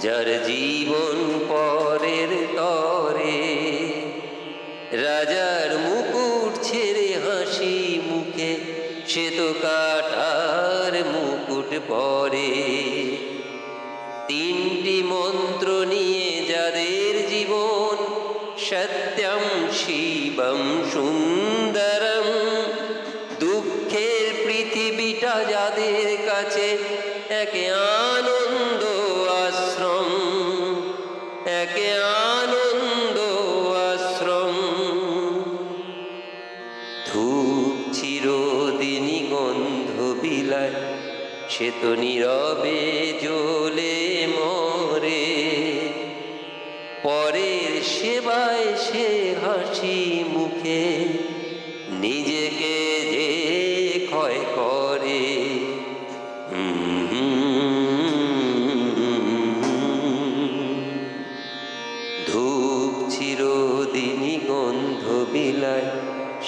যার জীবন পরের তরে, রাজার মুকুট ছেড়ে হাসি মুখে, সে তো কাটার মুকুট পরে। তিনটি মন্ত্র নিয়ে যাদের জীবন সত্যম শিবম সুন্দরম, দুঃখের পৃথিবীটা যাদের কাছে একে আনন্দ সে তো নীরবে মরে। পরের সেবায় সে হাসি মুখে, নিজেকে যে ক্ষয় করে। ধূপ চিরদিনই গন্ধ বিলায়,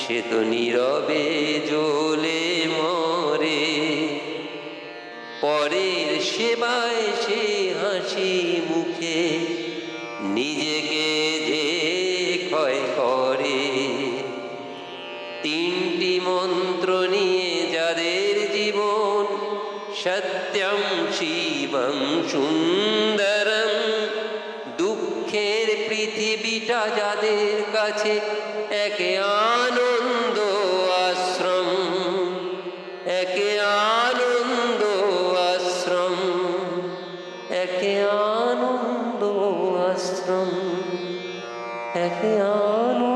সে তো নীরবে জ্বলে মরে। পরের সেবায় সে হাসি মুখে, নিজেকে যে ক্ষয় করে। তিনটি মন্ত্র নিয়ে যাদের জীবন, সত্যম শিবম সুন্দরম, দুঃখের পৃথিবীটা যাদের কাছে একে আনন্দ একে আনন্দ